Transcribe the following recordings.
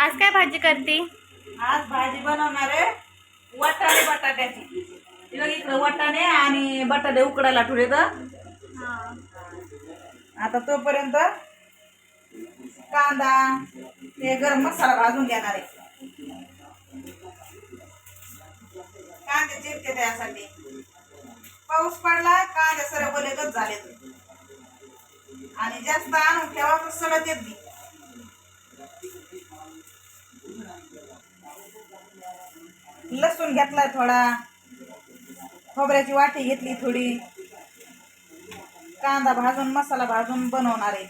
आज काय भाजी करते? आज भाजी बनवणार आहे वाटाणे बटाट्याची. तिला इकडं वाटाणे आणि बटाटे उकडायला ठेवले तर आता तोपर्यंत कांदा ते गरम मसाला भाजून घेणार आहे. कांदे चिरते त्यासाठी. पाऊस पडला कांदे सर बोलेगच झाले आणि जास्त आणून ठेवा तर सडत येत नाही. लसूण घेतला थोडा. खोबऱ्याची वाटी घेतली थोडी. कांदा भाजून मसाला भाजून बनवणार आहे.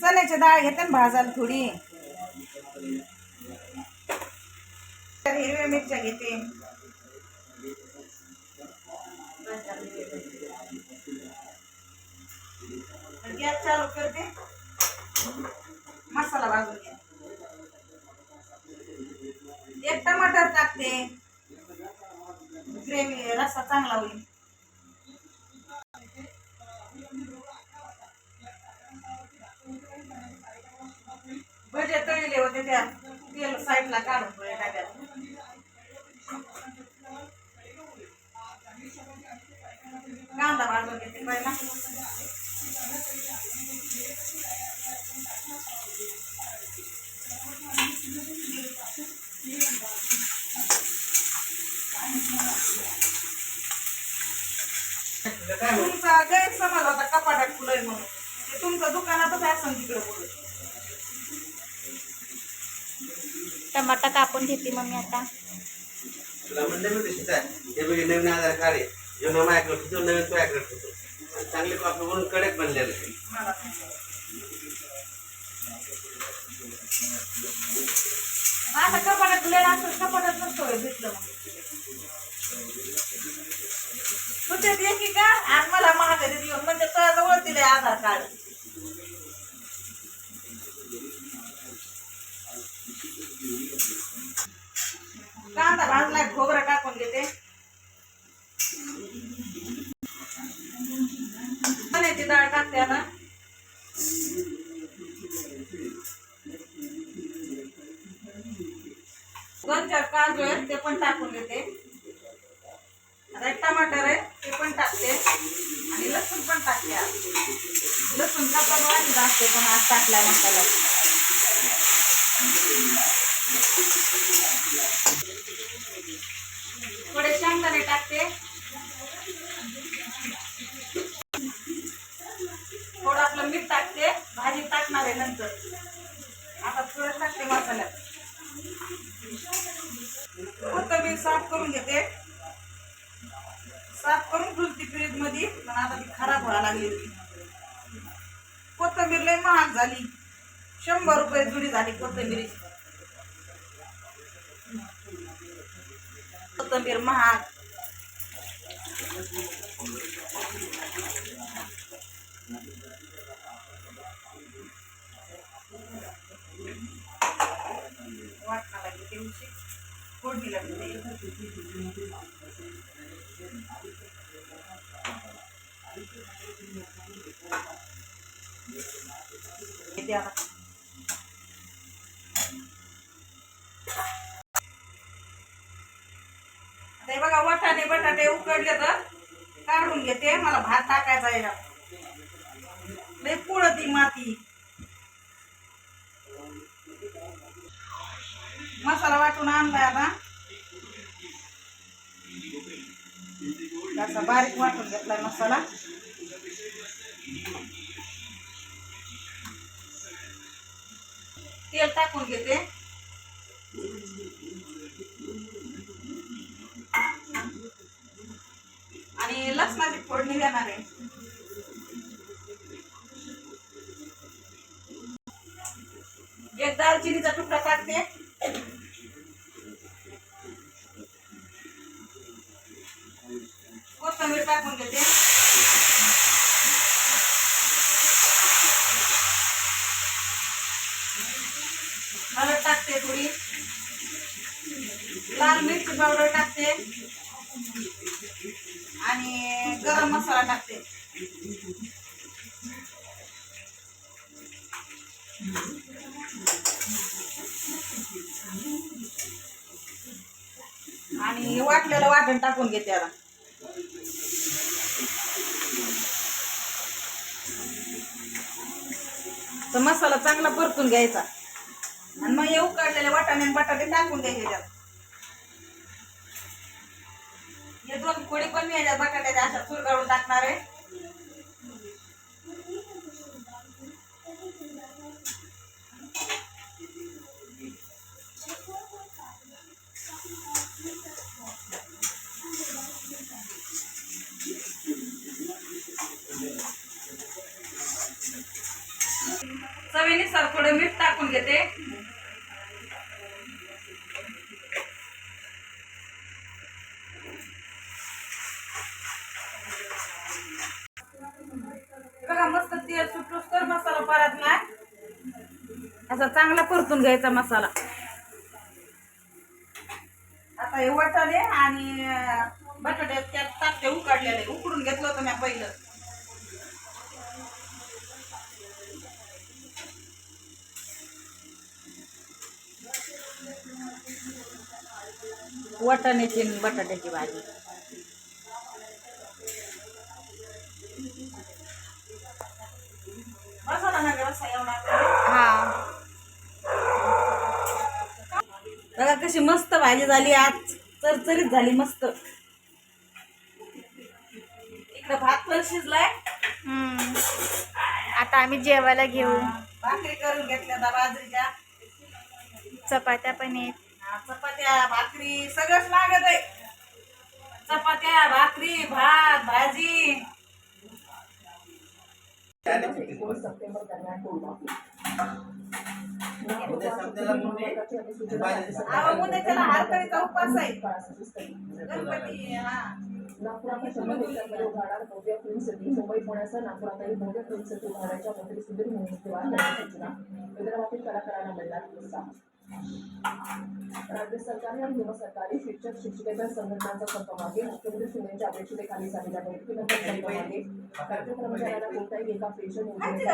चण्याची डाळ घेते ना भाजायला थोडी. तर हिरव्या मिरच्या घेते. गॅस चालू करते. मसाला भाजून घ्या. एक टमाटर टाकते. ग्रेव्ही रस्सा चांगला होईल. भजे तळले होते त्या. तेल साईडला काढून थोडे टाकायला कांदा भाजून घेते पहिला. तुमचा गैरसमज होता कपाटात फुलं आहे म्हणून. ते तुमचं दुकानातच असेल तिकडे फुलं टमाटा कापून घेते मम्मी आता. तुला म्हणलं मी तशीच आहे हे बघ नवीन आधार कार्ड आहे. जुनं माझ्याकडे होतो नवीन तुझ्याकडे होतो आणि चांगली कॉपी म्हणून कडक बनलेलं आहे. मला आता कपाटात फुले असं कपाटात नसतो भेटलं मग तू ते दे की? का आणि मला महागारी देऊन म्हणजे तुला जवळ दिले आधार कार्ड. कांदा भाजला खोबरं टाकून घेते. चण्याची डाळ टाकते आता. दोन चार काजू आहेत ते पण टाकून घेते आता एक टमाटर आहे. पण टाकते आणि लसूण पण टाकते लसूण कपात वाटत असते पण आज टाकला मसाला. थोडे शेंगदाणे टाकते. थोडं आपलं मीठ टाकते. भाजी टाकणार आहे नंतर. आता थोडं टाकते मसाल्यात मी साफ करून घेते. साफ करून ठेवली फ्रीजमध्ये पण आता ती खराब व्हायला लागली होती. कोथिंबीर लय महाग झाली. शंभर रुपये जुडी झाली कोथिंबीरीची कोथिंबीर महाग. वाटणा लागली त्यांची. फोडणी लागली येते आता आता हे बघा वाटाणे बटाटे उकडले तर काढून घेते मला भात टाकायचा लय पुळती माती. मसाला वाटून आणलाय आता. असा बारीक वाटून घेतलाय मसाला. तेल टाकून घेते. आणि लसणाची फोडणी देणार आहे. एक दालचिनीचा तुकडा टाकते. कोथिंबीर टाकून घेते. हळद टाकते थोडी. लाल मिरची पावडर टाकते. आणि गरम मसाला टाकते. हे वाटलेलं वाटण टाकून घेते आता. तर मसाला चांगला परतून घ्यायचा. आणि मग हे उकडलेले वाटाणे आणि बटाटे टाकून द्यायचे त्यात. हे दोन कोळी पण मी याच्यात बटाट्याच्या अशा चुरगाळून टाकणार आहे. चवीनुसार थोडं मीठ टाकून घेते. बघा मस्त तेल सुटूस तर मसाला परतला असा चांगला परतून घ्यायचा मसाला. आता हे वाटाणे आणि बटाट्यात त्यात टाकते उकडलेले. उकडून घेतलं होतं मी पहिलं. वाटाण्याची बटाट्याची भाजी. हा. बघा कशी मस्त भाजी झाली आज. चरचरीत झाली मस्त. इकडे भात पण शिजलाय. आता आम्ही जेवायला घेऊ. भाकरी करून घेतल्या बाजरीच्या. चपात्या पण आहेत. चपात्या भाकरी सगळंच लागत आहे. चपात्या भाकरी भात भाजी. उद्या त्याला उपवास आहे. गणपती हा. नागपुरात भव्य फिल्म सिटी मुंबई पुण्यासह नागपुरातही भव्य फिल्म सिटी उभारण्याच्या मंत्री सुधीर मुनगंटीवार सूचना विदर्भातील कलाकारांना मिळणार प्रोत्साहन राज्य सरकारने आणि सरकारी शिक्षक शिक्षकेतर संघटनांचा संपमागे मुख्यमंत्री शिंदेच्या अध्यक्षतेखाली झालेल्या बैठकीनंतर संपमागे राज्य कर्मचाऱ्यांना कोणत्याही एका पेन्शन योजनेचा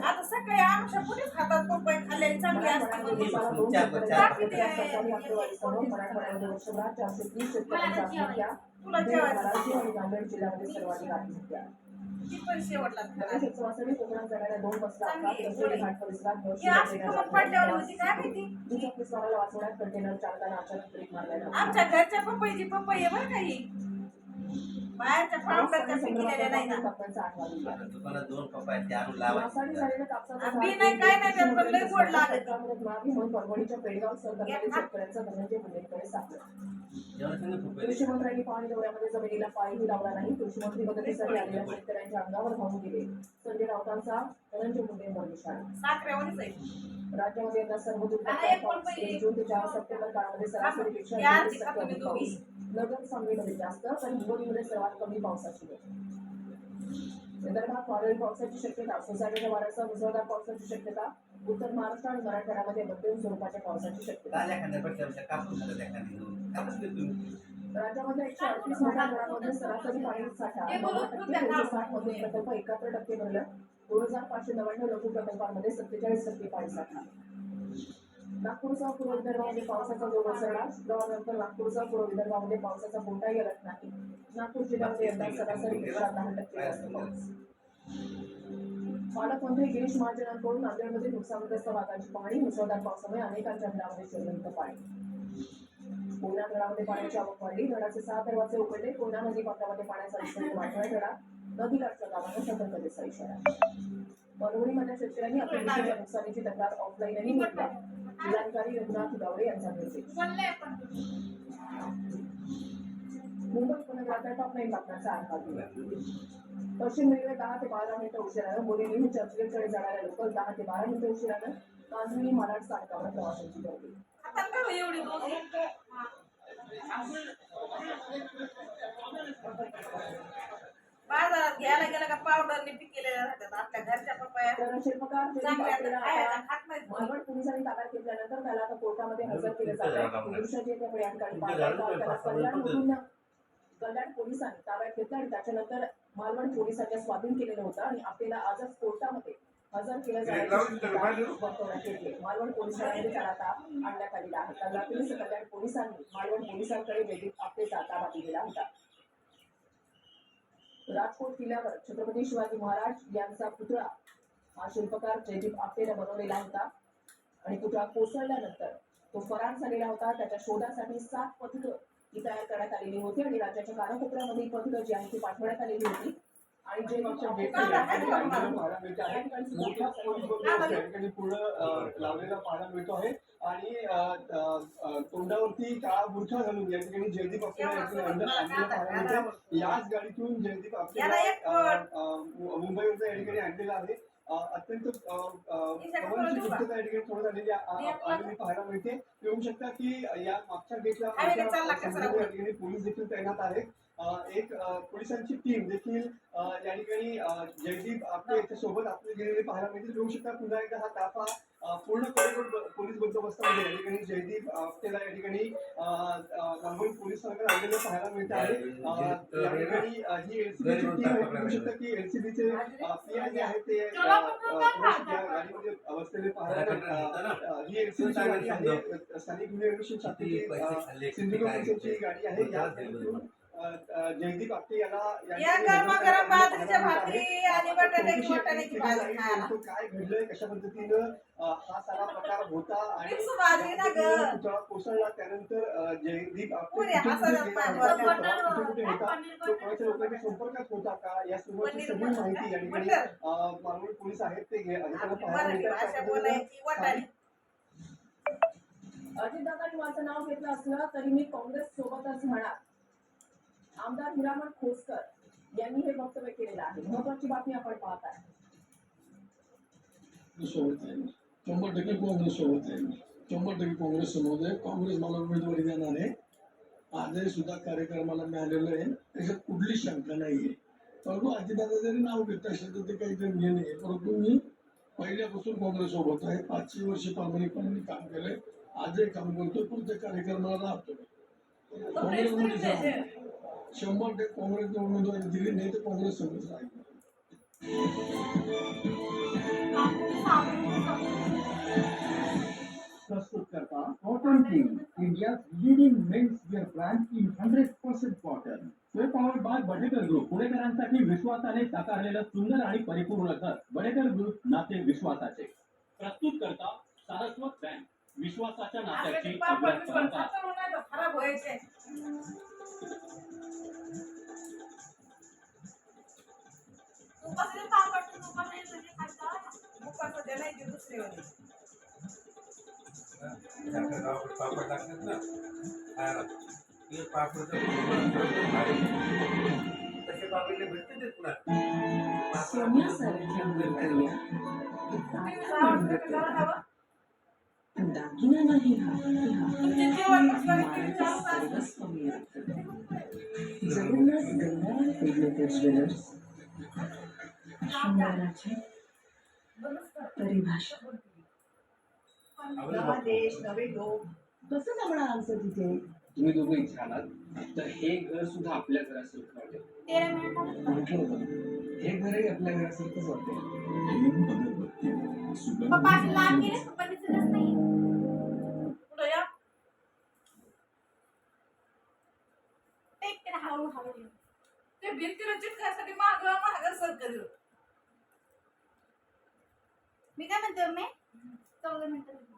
आता सकाळी आमच्या पुढेच हातात पपई खाल्लेली चांगली असते म्हणून. सरकारी आकडेवारीसह मराठवाड्यामध्ये वर्षभरात चारशे तीस शेतकऱ्यांच्या आत्महत्या तुला जेवायचं. धाराशिव आणि नांदेड जिल्ह्यामध्ये सर्वाधिक आत्महत्या ती पण शेवटला दोन आमच्या घरच्या पपईची पपई आहे बरं काही बाहेरच्या पावडरच्या पिकलेल्या नाही ना. दोन बी नाही, काय नाही, लय गोड लागत. परभणीच्या पेडगाव सरकारमध्ये शेतकऱ्यांचा धनंजय मुंडेंकडे सापडला जेवढं सांगा खूप कृषी मंत्र्यांनी पाणी दौऱ्यामध्ये जमिनीला पायही लावला नाही. कृषी मंत्री मदतीसाठी आलेल्या शेतकऱ्यांच्या अंगावर धावून गेले. संजय राऊतांचा धनंजय साखरेवानीच आहे. राज्यामध्ये यंदा एक जून ते चार सप्टेंबर काळामध्ये सरासरीपेक्षा दोघी. पाऊस. नगर सांगलीमध्ये जास्त तर हिंगोलीमध्ये सर्वात कमी पावसाची वेळ. विदर्भात वादळी पावसाची शक्यता सोसायटीच्या वाऱ्यासह मुसळधार पावसाची शक्यता. उत्तर महाराष्ट्र आणि मराठवाड्यामध्ये मध्यम स्वरूपाच्या पावसाची शक्यता राज्यामध्ये एकशे अडतीस मोठ्या घरांमध्ये सरासरी पाणी साठा हे नव्वद टक्के दोनशे साठमध्ये प्रकल्प एकाहत्तर टक्के भरलं. दोन हजार पाचशे नव्याण्णव लघु प्रकल्पांमध्ये सत्तेचाळीस टक्के पाणी साठा नागपूरसह पूर्व विदर्भामध्ये पावसाचा जोर ओसरला. शुक्रवारनंतर नागपूरसह पूर्व विदर्भामध्ये पावसाचा कोणताही अलर्ट नाही. नागपूर जिल्ह्यामध्ये यंदा सरासरीपेक्षा दहा टक्के जास्त पाऊस. पालकमंत्री गिरीश महाजनांकडून नांदेडमध्ये नुकसानग्रस्त भागाची पाहणी मुसळधार पावसामुळे अनेकांच्या घरामध्ये शिरलं पाणी. कोयना धरणामध्ये पाण्याची आवक वाढली. धरणाचे सहा दरवाजे उघडले. कोयना नदी पात्रामध्ये पाण्याचा विसर्ग वाढवाय धडा नदीकाठच्या गावांना सतर्कतेचा इशारा. परभणीमधल्या शेतकऱ्यांनी आपल्या नुकसानीची तक्रार ऑफलाईनही घेतला जिल्हाधिकारी रघुनाथ गावडे यांचा निर्देश मुंबई उपनगरातल्या टॉप नाईन बातम्यांचा आढावा दिला पश्चिम रेल्वे दहा ते बारा मिनिटं उशिरानं बोरिवली चर्चगेटकडे जाणाऱ्या लोकल दहा ते बारा मिनिटं उशिरानं कांजणी मालाड स्थानकावर प्रवाशांची गर्दी. हो? बाजारात घ्यायला गेलं का पावडरने पिकेलेल्या राहतात. आपल्या घरच्या पपया. तर शिल्पकार पोलिसांनी ताब्यात घेतल्यानंतर त्याला आता कोर्टामध्ये हजर केलं जात आहे. त्याला कल्याण पोलिसांनी ताब्यात घेतलं आणि त्याच्यानंतर मालवण पोलिसांच्या स्वाधीन केलेलं होतं आणि आपल्याला आजच कोर्टामध्ये हजर केलं मालवण त्याला आता आणण्यात आलेला आहे. काल रात्रीच कल्याण पोलिसांनी मालवण पोलिसांकडे जयदीप आपटेचा ताबा दिलेला होता. राजकोट किल्ल्यावर छत्रपती शिवाजी महाराज यांचा पुतळा हा शिल्पकार जयदीप आपटेने बनवलेला होता. आणि पुतळा कोसळल्यानंतर तो फरार झालेला होता. त्याच्या शोधासाठी सात पथकं ही तयार करण्यात आलेली होती आणि राज्याच्या कानाकोपऱ्यामध्ये ही पथकं जी आहे ती पाठवण्यात आलेली होती आणि अ, लावलेला मिळतो आहे आणि तोंडावरती काळा बुरखा घालून या ठिकाणी जयदीप आपल्याला याच गाडीतून जयदीप आपल्याला मुंबईवरचा या ठिकाणी आणलेला आहे अत्यंत पाहायला मिळते. येऊ शकता की या मागच्या गेटला पोलीस देखील तैनात आहेत. एक पोलिसांची टीम देखील या ठिकाणी जयदीप आपले याच्या सोबत आपले गेलेले पाहायला मिळतील येऊ शकता पुन्हा एकदा हा ताफा पूर्ण पोलीस बंदोबस्तामध्ये या ठिकाणी जयदीप आपल्याला या ठिकाणी नांदोड पोलिसांकडे आलेलं पाहायला मिळत आहे. या ठिकाणी ही एलसीबीची टीम आहे. येऊ शकता की एलसीबीचे पी आय जे आहेत ते गाडीमध्ये बसलेले पाहायला ही एलसीबीची गाडी आहे. स्थानिक गुन्हे अन्वेषण शाखेची सिंधुदुर्ग गाडी आहे. या जयदीप आपटे याला या ठिकाणी गरमागरम बाजरीच्या भाकरी. आणि बटाट्याची वाटाण्याची भाजी. खायला. काय घडलंय कशा पद्धतीनं हा सारा प्रकार होता आणि मिक्स भाजी ना ग. पुतळा कोसळला त्यानंतर जयदीप आपटे पुऱ्या कुठे कुठे हसायला गेला पाहिजे. होता, बटर- कुठे कुठे होता तो कोणाच्या लोकांच्या संपर्कात होता का या सर्वांची पनीर सगळी माहिती या ठिकाणी बटर. अ, मालवण पोलीस आहेत ते घे- अधिकाऱ्यांना आपली पाहायला मराठी मिळतात. भाषा त्या पद्धतीनं बोलायची वाटाणे अजितदादांनी माझं नाव घेतलं असलं तरी मी काँग्रेस सोबतच म्हणा आमदार हिरामण खोसकर यांनी हे वक्तव्य केलेलं आहे. महत्वाची बातमी आपण पाहत आहे सोबत आहे. शंभर टक्के काँग्रेस सोबत आहे. शंभर टक्के काँग्रेस सोबत आहे. काँग्रेस मला उमेदवारी देणार आहे. आजही सुद्धा कार्यक्रमाला मी आलेलो आहे. त्याच्यात कुठली शंका नाही आहे परंतु अजितदादा जरी नाव घेत असेल तर ते काहीतरी हे नाही. आहे परंतु मी पहिल्यापासून काँग्रेस सोबत आहे. पाचशे वर्ष प्रामाणिकपणे काम केलंय. आजही काम करतोय. प्रत्येक कार्यक्रमाला राहतो काँग्रेसमध्ये जाऊन शंभर टक्के काँग्रेसने उमेदवारी दिली नाही तर काँग्रेस सोबत प्रस्तुत करता cotton king India leading men's wear brand in hundred percent cotton powered by Badekar group पुणेकरांसाठी विश्वासाने साकारलेलं सुंदर आणि परिपूर्ण घर बडेकर ग्रुप नाते विश्वासाचे. प्रस्तुत करता सारस्वत बँक विश्वासाच्या नात्याची पापड टाकतात ना खायला ते तसे पापडले भेटते ते पुन्हा दागिना नाही हा जगन्नाथ गंगाराम ज्वेलर्स परिभाषा नवा देश नवे लोक. कसं जमणार आमचं तिथे? तुम्ही दोघं इथे तर हे घर सुद्धा आपल्या घरासारखं वाटेल. म्हटलं होतं. हे घरही आपल्या घरासारखंच वाटेल. पुढं या. ते भिंतीला चिटकायसाठी माग माग सरकरी मी काय म्हणते मी चौदा मिनिटं.